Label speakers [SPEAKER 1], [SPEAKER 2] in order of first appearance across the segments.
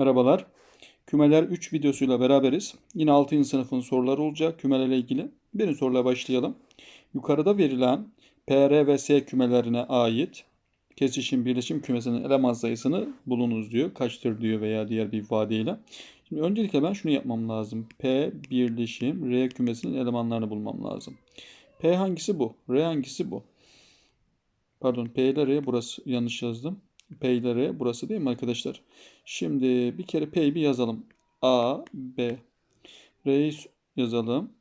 [SPEAKER 1] Merhabalar. Kümeler 3 videosuyla beraberiz. Yine 6. sınıfın soruları olacak kümelerle ilgili. Birinci soruyla başlayalım. Yukarıda verilen PR ve S kümelerine ait kesişim birleşim kümesinin eleman sayısını bulunuz diyor. Kaçtır diyor veya diğer bir ifadeyle. Şimdi öncelikle ben şunu yapmam lazım. P birleşim R kümesinin elemanlarını bulmam lazım. P hangisi bu? R hangisi bu? Pardon P ile R burası yanlış yazdım. P ile R burası değil mi arkadaşlar? Şimdi bir kere P'yi bir yazalım. A, B. R'yi yazalım.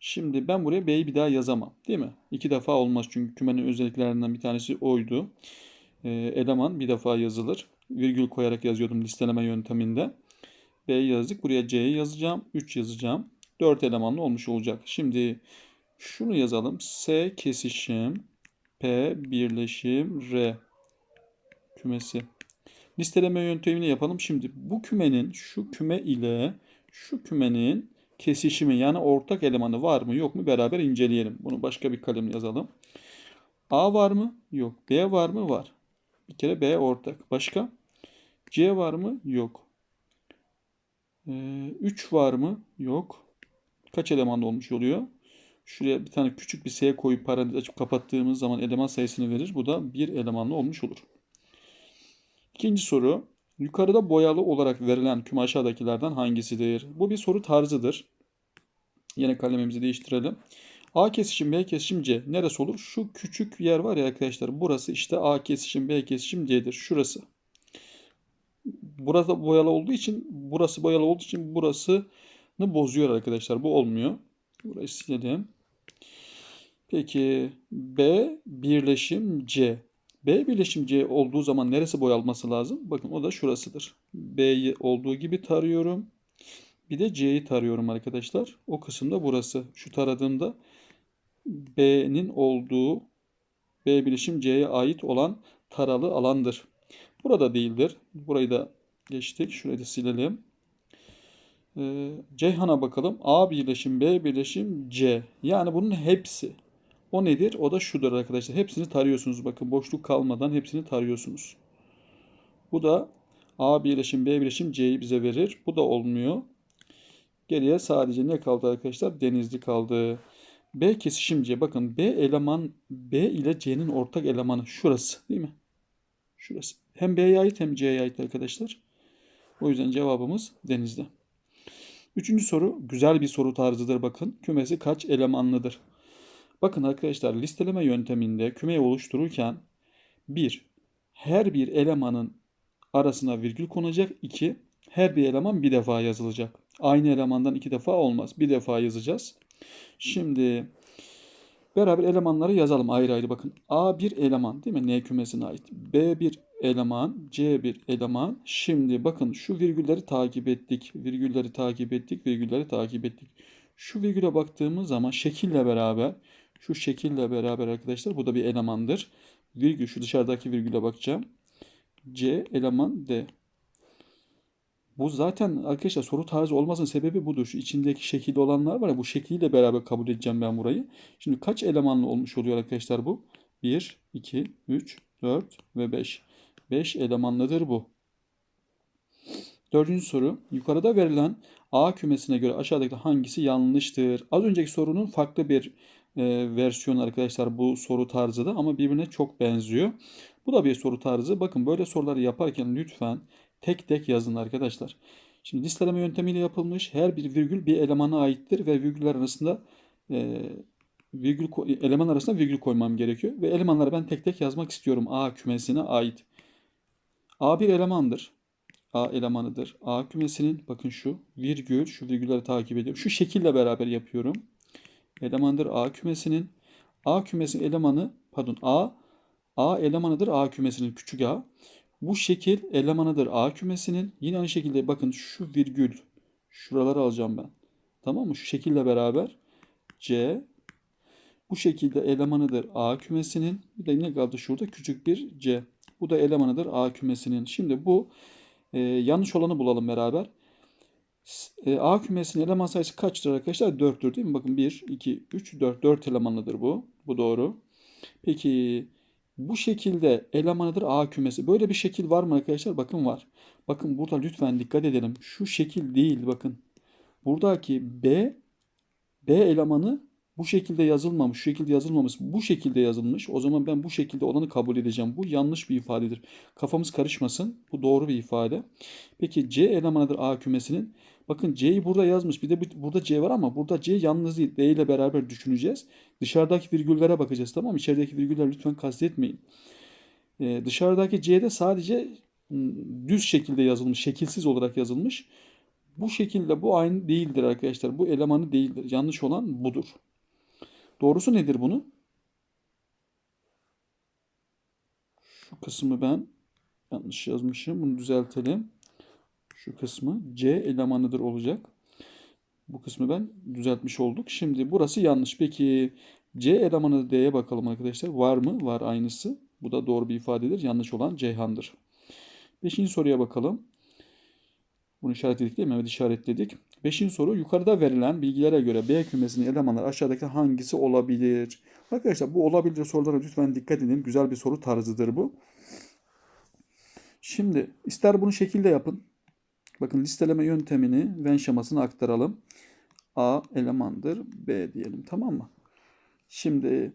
[SPEAKER 1] Şimdi ben buraya B'yi bir daha yazamam. Değil mi? İki defa olmaz çünkü kümenin özelliklerinden bir tanesi oydu. Ee, eleman bir defa yazılır. Virgül koyarak yazıyordum listeleme yönteminde. B'yi yazdık. Buraya C'yi yazacağım. 3 yazacağım. 4 elemanlı olmuş olacak. Şimdi şunu yazalım. S kesişim P birleşim R kümesi. Listeleme yöntemini yapalım. Şimdi bu kümenin şu küme ile şu kümenin kesişimi yani ortak elemanı var mı yok mu beraber inceleyelim. Bunu başka bir kalem yazalım. A var mı? Yok. B var mı? Var. Bir kere B ortak. Başka? C var mı? Yok. 3 ee, var mı? Yok. Kaç eleman olmuş oluyor? Şuraya bir tane küçük bir S koyup parantez açıp kapattığımız zaman eleman sayısını verir. Bu da bir elemanlı olmuş olur. İkinci soru. Yukarıda boyalı olarak verilen küme aşağıdakilerden hangisidir? Bu bir soru tarzıdır. Yine kalemimizi değiştirelim. A kesişim B kesişim C neresi olur? Şu küçük yer var ya arkadaşlar. Burası işte A kesişim B kesişim C'dir. Şurası. Burası boyalı olduğu için burası boyalı olduğu için burasını bozuyor arkadaşlar. Bu olmuyor. Burayı silelim. Peki B birleşim C. B birleşim C olduğu zaman neresi boyalması lazım? Bakın o da şurasıdır. B'yi olduğu gibi tarıyorum. Bir de C'yi tarıyorum arkadaşlar. O kısımda burası. Şu taradığımda B'nin olduğu B birleşim C'ye ait olan taralı alandır. Burada değildir. Burayı da geçtik. Şurayı da silelim. Ee, Ceyhan'a bakalım. A birleşim B birleşim C. Yani bunun hepsi. O nedir? O da şudur arkadaşlar. Hepsini tarıyorsunuz. Bakın boşluk kalmadan hepsini tarıyorsunuz. Bu da A birleşim B birleşim C'yi bize verir. Bu da olmuyor. Geriye sadece ne kaldı arkadaşlar? Denizli kaldı. B kesişim C. Bakın B eleman B ile C'nin ortak elemanı şurası değil mi? Şurası. Hem B'ye ait hem C'ye ait arkadaşlar. O yüzden cevabımız denizde. Üçüncü soru güzel bir soru tarzıdır bakın. Kümesi kaç elemanlıdır? Bakın arkadaşlar listeleme yönteminde kümeyi oluştururken bir her bir elemanın arasına virgül konacak. 2 her bir eleman bir defa yazılacak. Aynı elemandan iki defa olmaz. Bir defa yazacağız. Şimdi beraber elemanları yazalım ayrı ayrı bakın. A bir eleman değil mi? N kümesine ait. B bir eleman, C bir eleman. Şimdi bakın şu virgülleri takip ettik. Virgülleri takip ettik, virgülleri takip ettik. Şu virgüle baktığımız zaman şekille beraber şu şekille beraber arkadaşlar bu da bir elemandır. Virgül şu dışarıdaki virgüle bakacağım. C eleman D. Bu zaten arkadaşlar soru tarzı olmasının sebebi budur. Şu içindeki şekilde olanlar var ya bu şekliyle beraber kabul edeceğim ben burayı. Şimdi kaç elemanlı olmuş oluyor arkadaşlar bu? 1, 2, 3, 4 ve 5. 5 elemanlıdır bu. Dördüncü soru. Yukarıda verilen A kümesine göre aşağıdaki hangisi yanlıştır? Az önceki sorunun farklı bir e, versiyon arkadaşlar bu soru tarzı da ama birbirine çok benziyor. Bu da bir soru tarzı. Bakın böyle soruları yaparken lütfen tek tek yazın arkadaşlar. Şimdi listeleme yöntemiyle yapılmış her bir virgül bir elemana aittir ve virgüller arasında e, virgül eleman arasında virgül koymam gerekiyor ve elemanları ben tek tek yazmak istiyorum A kümesine ait. A bir elemandır. A elemanıdır. A kümesinin bakın şu virgül şu virgülleri takip ediyorum. Şu şekille beraber yapıyorum elemandır A kümesinin. A kümesi elemanı pardon A A elemanıdır A kümesinin küçük a. Bu şekil elemanıdır A kümesinin. Yine aynı şekilde bakın şu virgül şuraları alacağım ben. Tamam mı? Şu şekille beraber C bu şekilde elemanıdır A kümesinin. Bir de ne kaldı şurada? Küçük bir C. Bu da elemanıdır A kümesinin. Şimdi bu e, yanlış olanı bulalım beraber. E, A kümesinin eleman sayısı kaçtır arkadaşlar? 4'tür değil mi? Bakın 1, 2, 3, 4. 4 elemanlıdır bu. Bu doğru. Peki Bu şekilde elemanıdır A kümesi. Böyle bir şekil var mı arkadaşlar? Bakın var. Bakın burada lütfen dikkat edelim. Şu şekil değil bakın. Buradaki B B elemanı bu şekilde yazılmamış, şu şekilde yazılmamış, bu şekilde yazılmış. O zaman ben bu şekilde olanı kabul edeceğim. Bu yanlış bir ifadedir. Kafamız karışmasın. Bu doğru bir ifade. Peki C elemanıdır A kümesinin. Bakın C'yi burada yazmış. Bir de bu- burada C var ama burada C yalnız değil. D ile beraber düşüneceğiz. Dışarıdaki virgüllere bakacağız tamam mı? İçerideki virgüller lütfen kastetmeyin. Ee, dışarıdaki C'de sadece m, düz şekilde yazılmış, şekilsiz olarak yazılmış. Bu şekilde bu aynı değildir arkadaşlar. Bu elemanı değildir. Yanlış olan budur. Doğrusu nedir bunu? Şu kısmı ben yanlış yazmışım. Bunu düzeltelim. Şu kısmı C elemanıdır olacak. Bu kısmı ben düzeltmiş olduk. Şimdi burası yanlış. Peki C elemanı D'ye bakalım arkadaşlar. Var mı? Var aynısı. Bu da doğru bir ifadedir. Yanlış olan Ceyhan'dır. Beşinci soruya bakalım. Bunu işaretledik değil mi? Evet işaretledik. Beşinci soru yukarıda verilen bilgilere göre B kümesinin elemanları aşağıdaki hangisi olabilir? Arkadaşlar bu olabilir sorulara lütfen dikkat edin. Güzel bir soru tarzıdır bu. Şimdi ister bunu şekilde yapın. Bakın listeleme yöntemini Venn şemasına aktaralım. A elemandır B diyelim tamam mı? Şimdi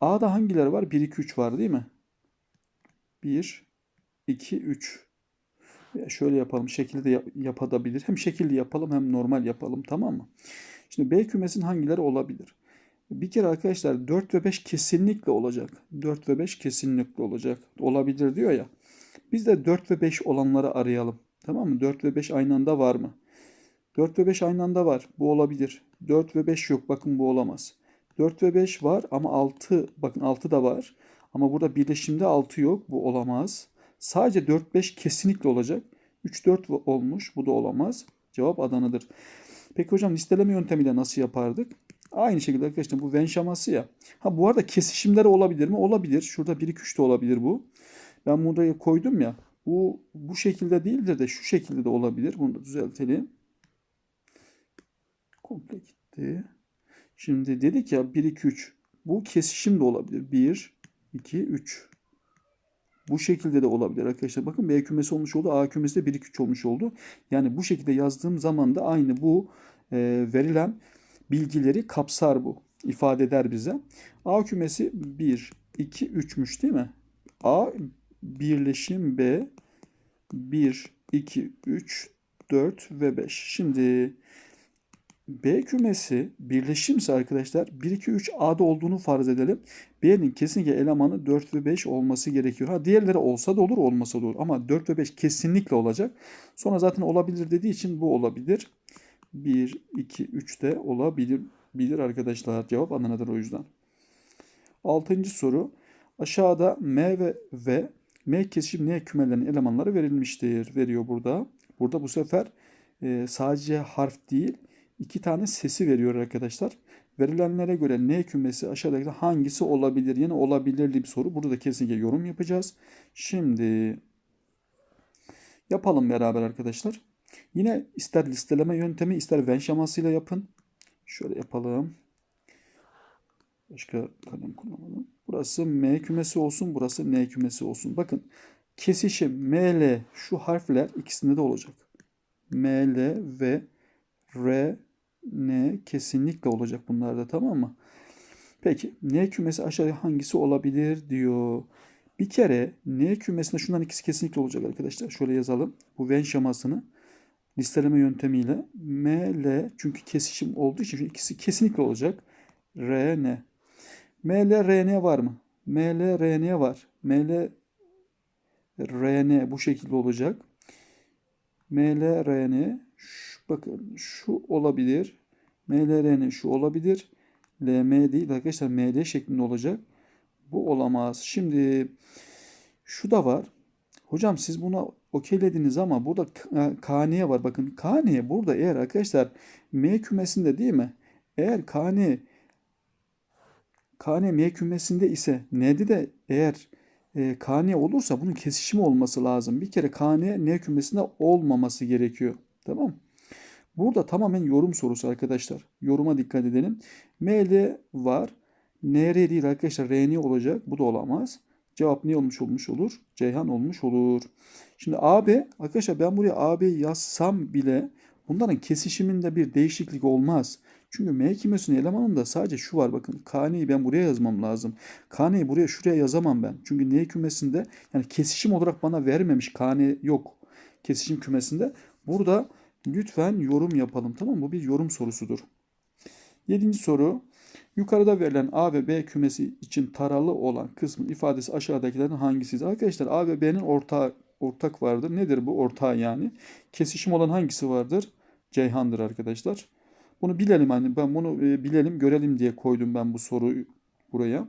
[SPEAKER 1] A'da hangiler var? 1, 2, 3 var değil mi? 1, 2, 3. Veya şöyle yapalım. Şekilde de yap yapabilir. Hem şekilli yapalım hem normal yapalım. Tamam mı? Şimdi B kümesinin hangileri olabilir? Bir kere arkadaşlar 4 ve 5 kesinlikle olacak. 4 ve 5 kesinlikle olacak. Olabilir diyor ya. Biz de 4 ve 5 olanları arayalım. Tamam mı? 4 ve 5 aynı anda var mı? 4 ve 5 aynı anda var. Bu olabilir. 4 ve 5 yok. Bakın bu olamaz. 4 ve 5 var ama 6 bakın 6 da var. Ama burada birleşimde 6 yok. Bu olamaz. Sadece 4-5 kesinlikle olacak. 3-4 olmuş. Bu da olamaz. Cevap Adana'dır. Peki hocam listeleme yöntemiyle nasıl yapardık? Aynı şekilde arkadaşlar bu Venn şeması ya. Ha bu arada kesişimleri olabilir mi? Olabilir. Şurada 1-2-3 de olabilir bu. Ben buraya koydum ya. Bu bu şekilde değildir de şu şekilde de olabilir. Bunu da düzeltelim. Komple gitti. Şimdi dedik ya 1 2 3. Bu kesişim de olabilir. 1 2 3. Bu şekilde de olabilir arkadaşlar. Bakın B kümesi olmuş oldu. A kümesi de 1 2 3 olmuş oldu. Yani bu şekilde yazdığım zaman da aynı bu e, verilen bilgileri kapsar bu. ifade eder bize. A kümesi 1 2 3'müş değil mi? A birleşim B 1 2 3 4 ve 5. Şimdi B kümesi birleşimse arkadaşlar 1 2 3 A'da olduğunu farz edelim. B'nin kesinlikle elemanı 4 ve 5 olması gerekiyor. Ha diğerleri olsa da olur, olmasa da olur ama 4 ve 5 kesinlikle olacak. Sonra zaten olabilir dediği için bu olabilir. 1 2 3 de olabilir bilir arkadaşlar. Cevap Adana'dır o yüzden. Altıncı soru. Aşağıda M ve V M kesişim N kümelerinin elemanları verilmiştir. Veriyor burada. Burada bu sefer e, sadece harf değil iki tane sesi veriyor arkadaşlar. Verilenlere göre N kümesi aşağıdaki hangisi olabilir? Yine olabilirli bir soru. Burada da kesinlikle yorum yapacağız. Şimdi yapalım beraber arkadaşlar. Yine ister listeleme yöntemi ister Venn şemasıyla yapın. Şöyle yapalım. Başka kalem kullanalım. Burası M kümesi olsun. Burası N kümesi olsun. Bakın kesişim ML şu harfler ikisinde de olacak. ML ve R, N kesinlikle olacak bunlarda tamam mı? Peki N kümesi aşağıya hangisi olabilir diyor. Bir kere N kümesinde şundan ikisi kesinlikle olacak arkadaşlar. Şöyle yazalım. Bu Venn şemasını listeleme yöntemiyle ML çünkü kesişim olduğu için ikisi kesinlikle olacak. R, N. ML, RN var mı? ML, RN var. ML, RN bu şekilde olacak. ML, RN şu, bakın şu olabilir. ML, RN şu olabilir. LM değil arkadaşlar ML şeklinde olacak. Bu olamaz. Şimdi şu da var. Hocam siz buna okeylediniz ama burada KN var. Bakın KN burada eğer arkadaşlar M kümesinde değil mi? Eğer KN KN M kümesinde ise N'de de eğer e, KN olursa bunun kesişimi olması lazım. Bir kere KN N kümesinde olmaması gerekiyor. Tamam Burada tamamen yorum sorusu arkadaşlar. Yoruma dikkat edelim. ML var. NR değil arkadaşlar. RN olacak. Bu da olamaz. Cevap ne olmuş olmuş olur? Ceyhan olmuş olur. Şimdi AB arkadaşlar ben buraya AB yazsam bile bunların kesişiminde bir değişiklik olmaz. Çünkü M kümesinin elemanında sadece şu var bakın. KN'yi ben buraya yazmam lazım. KN'yi buraya şuraya yazamam ben. Çünkü N kümesinde yani kesişim olarak bana vermemiş. KN yok. Kesişim kümesinde. Burada lütfen yorum yapalım. Tamam mı? Bu bir yorum sorusudur. Yedinci soru. Yukarıda verilen A ve B kümesi için taralı olan kısmın ifadesi aşağıdakilerin hangisidir? Arkadaşlar A ve B'nin ortağı, ortak vardır. Nedir bu ortağı yani? Kesişim olan hangisi vardır? Ceyhan'dır arkadaşlar. Bunu bilelim hani ben bunu e, bilelim görelim diye koydum ben bu soruyu buraya.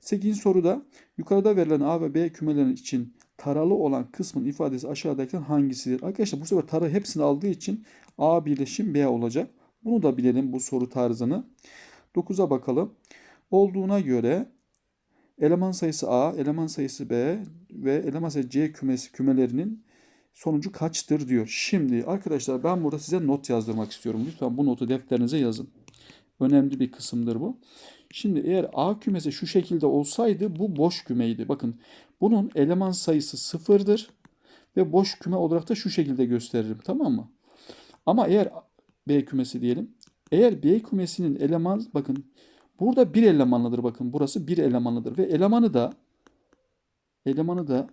[SPEAKER 1] 8. soruda yukarıda verilen A ve B kümeleri için taralı olan kısmın ifadesi aşağıdakilerin hangisidir? Arkadaşlar bu sefer tarı hepsini aldığı için A birleşim B olacak. Bunu da bilelim bu soru tarzını. 9'a bakalım. Olduğuna göre eleman sayısı A, eleman sayısı B ve eleman sayısı C kümesi kümelerinin sonucu kaçtır diyor. Şimdi arkadaşlar ben burada size not yazdırmak istiyorum. Lütfen bu notu defterinize yazın. Önemli bir kısımdır bu. Şimdi eğer A kümesi şu şekilde olsaydı bu boş kümeydi. Bakın bunun eleman sayısı sıfırdır ve boş küme olarak da şu şekilde gösteririm. Tamam mı? Ama eğer B kümesi diyelim. Eğer B kümesinin eleman bakın burada bir elemanlıdır bakın. Burası bir elemanlıdır ve elemanı da elemanı da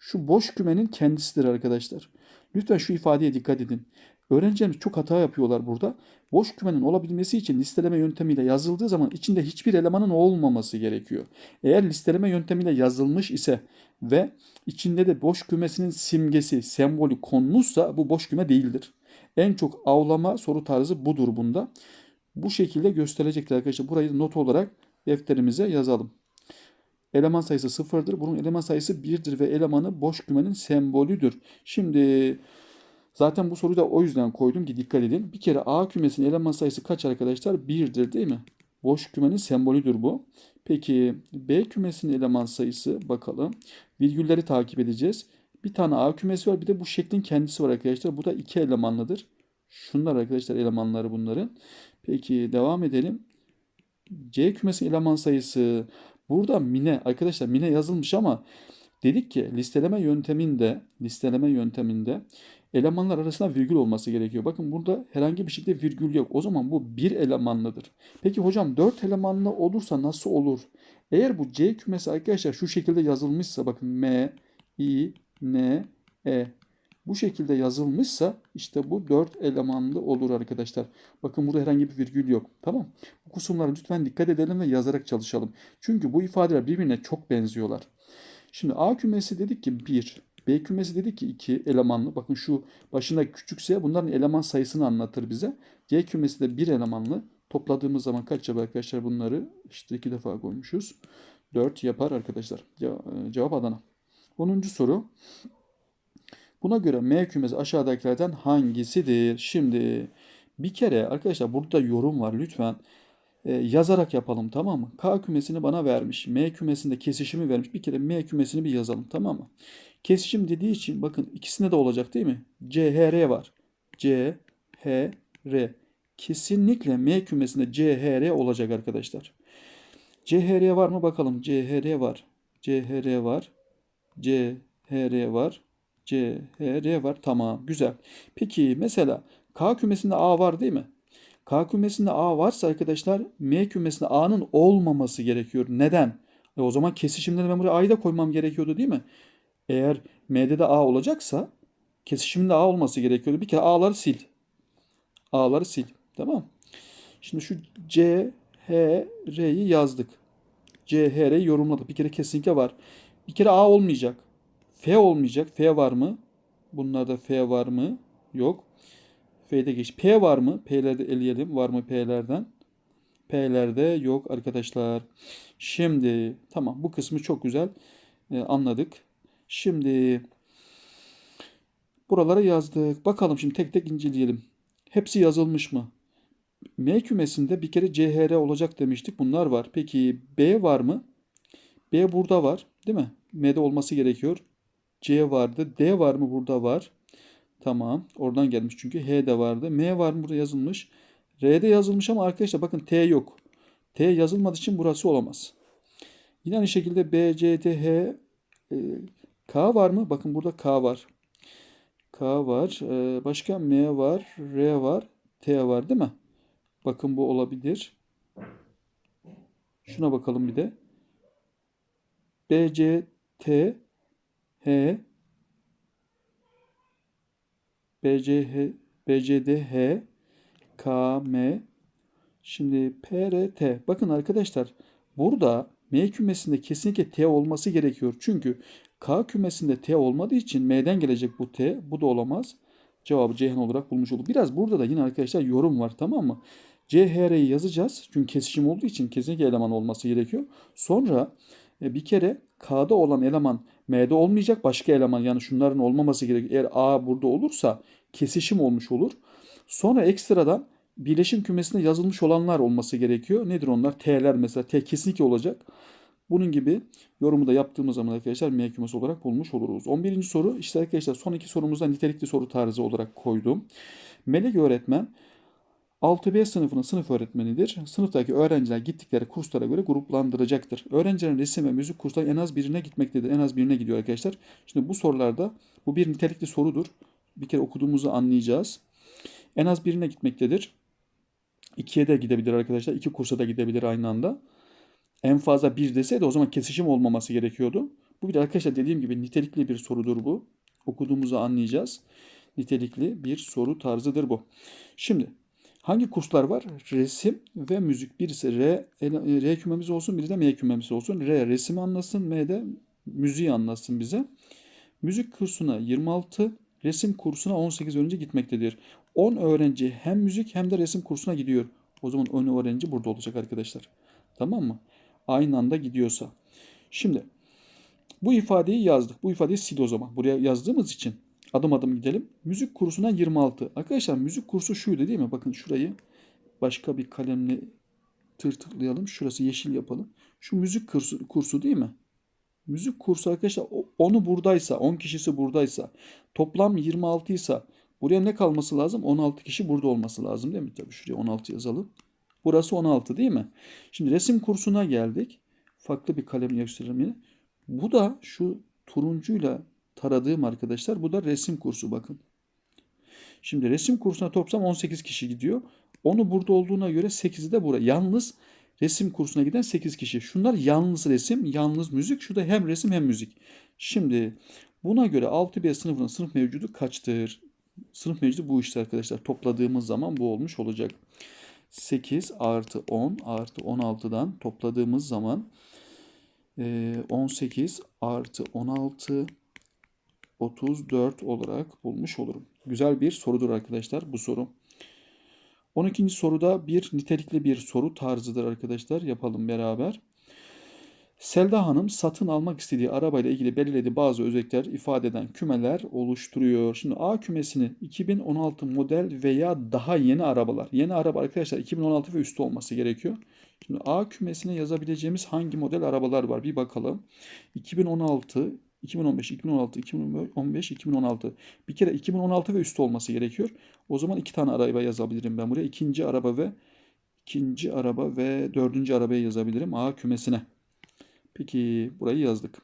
[SPEAKER 1] şu boş kümenin kendisidir arkadaşlar. Lütfen şu ifadeye dikkat edin. Öğrencilerimiz çok hata yapıyorlar burada. Boş kümenin olabilmesi için listeleme yöntemiyle yazıldığı zaman içinde hiçbir elemanın olmaması gerekiyor. Eğer listeleme yöntemiyle yazılmış ise ve içinde de boş kümesinin simgesi, sembolü konmuşsa bu boş küme değildir. En çok avlama soru tarzı budur bunda. Bu şekilde gösterecektir arkadaşlar. Burayı not olarak defterimize yazalım. Eleman sayısı sıfırdır. Bunun eleman sayısı birdir ve elemanı boş kümenin sembolüdür. Şimdi zaten bu soruyu da o yüzden koydum ki dikkat edin. Bir kere A kümesinin eleman sayısı kaç arkadaşlar? Birdir değil mi? Boş kümenin sembolüdür bu. Peki B kümesinin eleman sayısı bakalım. Virgülleri takip edeceğiz. Bir tane A kümesi var bir de bu şeklin kendisi var arkadaşlar. Bu da iki elemanlıdır. Şunlar arkadaşlar elemanları bunların. Peki devam edelim. C kümesinin eleman sayısı Burada mine arkadaşlar mine yazılmış ama dedik ki listeleme yönteminde listeleme yönteminde elemanlar arasında virgül olması gerekiyor. Bakın burada herhangi bir şekilde virgül yok. O zaman bu bir elemanlıdır. Peki hocam dört elemanlı olursa nasıl olur? Eğer bu C kümesi arkadaşlar şu şekilde yazılmışsa bakın M, I, N, E bu şekilde yazılmışsa işte bu dört elemanlı olur arkadaşlar. Bakın burada herhangi bir virgül yok. Tamam. Bu lütfen dikkat edelim ve yazarak çalışalım. Çünkü bu ifadeler birbirine çok benziyorlar. Şimdi A kümesi dedik ki 1. B kümesi dedik ki 2 elemanlı. Bakın şu başında küçükse bunların eleman sayısını anlatır bize. C kümesi de 1 elemanlı. Topladığımız zaman kaç yapar arkadaşlar bunları? İşte iki defa koymuşuz. 4 yapar arkadaşlar. Cevap Adana. 10. soru. Buna göre M kümesi aşağıdakilerden hangisidir? Şimdi bir kere arkadaşlar burada yorum var lütfen e, yazarak yapalım tamam mı? K kümesini bana vermiş. M kümesinde kesişimi vermiş. Bir kere M kümesini bir yazalım tamam mı? Kesişim dediği için bakın ikisinde de olacak değil mi? C, H, R var. C, H, R. Kesinlikle M kümesinde C, H, R olacak arkadaşlar. C, H, R var mı bakalım. C, H, R var. C, H, R var. C, H, R var. C, H, R var. Tamam. Güzel. Peki mesela K kümesinde A var değil mi? K kümesinde A varsa arkadaşlar M kümesinde A'nın olmaması gerekiyor. Neden? E o zaman kesişimde ben buraya A'yı da koymam gerekiyordu değil mi? Eğer M'de de A olacaksa kesişimde A olması gerekiyordu. Bir kere A'ları sil. A'ları sil. Tamam. Şimdi şu C, H, R'yi yazdık. C, H, R'yi yorumladık. Bir kere kesinlikle var. Bir kere A olmayacak. F olmayacak. F var mı? Bunlarda F var mı? Yok. F'de geç. P var mı? P'lerde eleyelim. Var mı P'lerden? P'lerde yok arkadaşlar. Şimdi tamam bu kısmı çok güzel e, anladık. Şimdi buralara yazdık. Bakalım şimdi tek tek inceleyelim. Hepsi yazılmış mı? M kümesinde bir kere CHR olacak demiştik. Bunlar var. Peki B var mı? B burada var. Değil mi? M'de olması gerekiyor. C vardı. D var mı? Burada var. Tamam. Oradan gelmiş çünkü. H de vardı. M var mı? Burada yazılmış. R'de yazılmış ama arkadaşlar bakın T yok. T yazılmadığı için burası olamaz. Yine aynı şekilde B, C, D, H, e, K var mı? Bakın burada K var. K var. E, başka M var, R var, T var değil mi? Bakın bu olabilir. Şuna bakalım bir de. B, C, T, H, B, C, H, B, C, D, H, K, M. Şimdi P, R, T. Bakın arkadaşlar burada M kümesinde kesinlikle T olması gerekiyor. Çünkü K kümesinde T olmadığı için M'den gelecek bu T. Bu da olamaz. Cevabı Ceyhan olarak bulmuş olduk. Biraz burada da yine arkadaşlar yorum var tamam mı? CHR'yi yazacağız. Çünkü kesişim olduğu için kesinlikle eleman olması gerekiyor. Sonra e, bir kere K'da olan eleman M'de olmayacak. Başka eleman yani şunların olmaması gerekiyor. Eğer A burada olursa kesişim olmuş olur. Sonra ekstradan birleşim kümesinde yazılmış olanlar olması gerekiyor. Nedir onlar? T'ler mesela. T kesinlikle olacak. Bunun gibi yorumu da yaptığımız zaman arkadaşlar M kümesi olarak bulmuş oluruz. 11. soru işte arkadaşlar son iki sorumuzda nitelikli soru tarzı olarak koydum. Melek öğretmen 6B sınıfının sınıf öğretmenidir. Sınıftaki öğrenciler gittikleri kurslara göre gruplandıracaktır. Öğrencilerin resim ve müzik kursları en az birine gitmektedir. En az birine gidiyor arkadaşlar. Şimdi bu sorularda bu bir nitelikli sorudur. Bir kere okuduğumuzu anlayacağız. En az birine gitmektedir. İkiye de gidebilir arkadaşlar. İki kursa da gidebilir aynı anda. En fazla bir deseydi o zaman kesişim olmaması gerekiyordu. Bu bir arkadaşlar dediğim gibi nitelikli bir sorudur bu. Okuduğumuzu anlayacağız. Nitelikli bir soru tarzıdır bu. Şimdi hangi kurslar var? Resim ve müzik. Birisi R, R kümemiz olsun, biri de M kümemiz olsun. R resimi anlasın, M de müziği anlatsın bize. Müzik kursuna 26, resim kursuna 18 öğrenci gitmektedir. 10 öğrenci hem müzik hem de resim kursuna gidiyor. O zaman 10 öğrenci burada olacak arkadaşlar. Tamam mı? Aynı anda gidiyorsa. Şimdi bu ifadeyi yazdık. Bu ifadeyi sil o zaman. Buraya yazdığımız için adım adım gidelim. Müzik kursuna 26. Arkadaşlar müzik kursu şuydu değil mi? Bakın şurayı başka bir kalemle tırtıklayalım. Şurası yeşil yapalım. Şu müzik kursu, kursu değil mi? Müzik kursu arkadaşlar onu buradaysa, 10 kişisi buradaysa, toplam 26 ise buraya ne kalması lazım? 16 kişi burada olması lazım değil mi? Tabii şuraya 16 yazalım. Burası 16 değil mi? Şimdi resim kursuna geldik. Farklı bir kalem gösterelim yine. Bu da şu turuncuyla taradığım arkadaşlar. Bu da resim kursu bakın. Şimdi resim kursuna toplam 18 kişi gidiyor. Onu burada olduğuna göre 8'i de buraya. Yalnız resim kursuna giden 8 kişi. Şunlar yalnız resim, yalnız müzik. Şurada hem resim hem müzik. Şimdi buna göre 6B sınıfının sınıf mevcudu kaçtır? Sınıf mevcudu bu işte arkadaşlar. Topladığımız zaman bu olmuş olacak. 8 artı 10 artı 16'dan topladığımız zaman 18 artı 16 34 olarak bulmuş olurum. Güzel bir sorudur arkadaşlar bu soru. 12. soruda bir nitelikli bir soru tarzıdır arkadaşlar. Yapalım beraber. Selda Hanım satın almak istediği arabayla ilgili belirlediği bazı özellikler ifade eden kümeler oluşturuyor. Şimdi A kümesini 2016 model veya daha yeni arabalar. Yeni araba arkadaşlar 2016 ve üstü olması gerekiyor. Şimdi A kümesine yazabileceğimiz hangi model arabalar var bir bakalım. 2016, 2015, 2016, 2015, 2016. Bir kere 2016 ve üstü olması gerekiyor. O zaman iki tane araba yazabilirim ben buraya. İkinci araba ve ikinci araba ve dördüncü arabayı yazabilirim A kümesine. Peki burayı yazdık.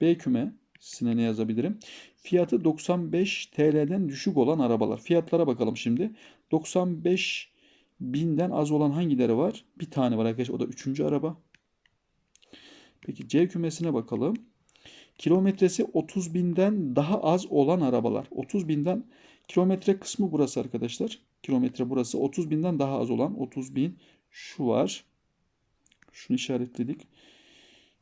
[SPEAKER 1] B kümesine ne yazabilirim? Fiyatı 95 TL'den düşük olan arabalar. Fiyatlara bakalım şimdi. 95 binden az olan hangileri var? Bir tane var arkadaşlar. O da üçüncü araba. Peki C kümesine bakalım. Kilometresi 30 binden daha az olan arabalar. 30 binden kilometre kısmı burası arkadaşlar. Kilometre burası. 30 binden daha az olan 30 bin şu var. Şunu işaretledik.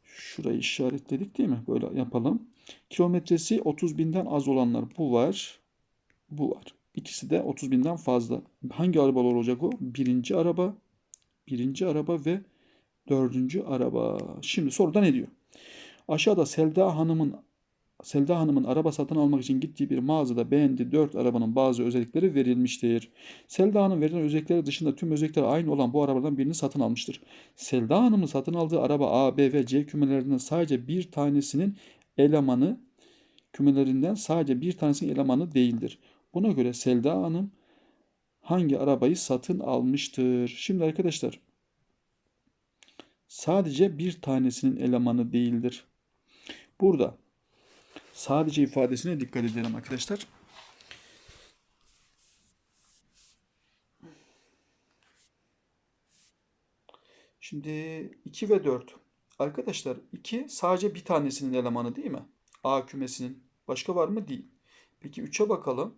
[SPEAKER 1] Şurayı işaretledik değil mi? Böyle yapalım. Kilometresi 30 binden az olanlar bu var. Bu var. İkisi de 30 binden fazla. Hangi arabalar olacak o? Birinci araba, birinci araba ve dördüncü araba. Şimdi soruda ne diyor? Aşağıda Selda Hanım'ın Selda Hanım'ın araba satın almak için gittiği bir mağazada beğendiği 4 arabanın bazı özellikleri verilmiştir. Selda Hanım verilen özellikleri dışında tüm özellikleri aynı olan bu arabadan birini satın almıştır. Selda Hanım'ın satın aldığı araba A, B ve C kümelerinden sadece bir tanesinin elemanı kümelerinden sadece bir tanesinin elemanı değildir. Buna göre Selda Hanım hangi arabayı satın almıştır? Şimdi arkadaşlar sadece bir tanesinin elemanı değildir. Burada sadece ifadesine dikkat edelim arkadaşlar. Şimdi 2 ve 4. Arkadaşlar 2 sadece bir tanesinin elemanı değil mi? A kümesinin. Başka var mı? Değil. Peki 3'e bakalım.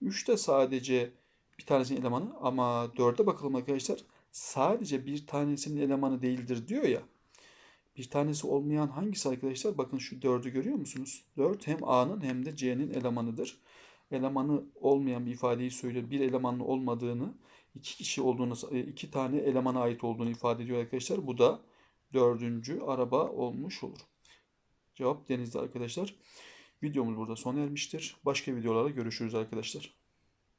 [SPEAKER 1] 3 de sadece bir tanesinin elemanı ama 4'e bakalım arkadaşlar. Sadece bir tanesinin elemanı değildir diyor ya. Bir tanesi olmayan hangisi arkadaşlar? Bakın şu 4'ü görüyor musunuz? 4 hem A'nın hem de C'nin elemanıdır. Elemanı olmayan bir ifadeyi söylüyor. Bir elemanlı olmadığını, iki kişi olduğunu, iki tane elemana ait olduğunu ifade ediyor arkadaşlar. Bu da dördüncü araba olmuş olur. Cevap denizde arkadaşlar. Videomuz burada sona ermiştir. Başka videolarda görüşürüz arkadaşlar.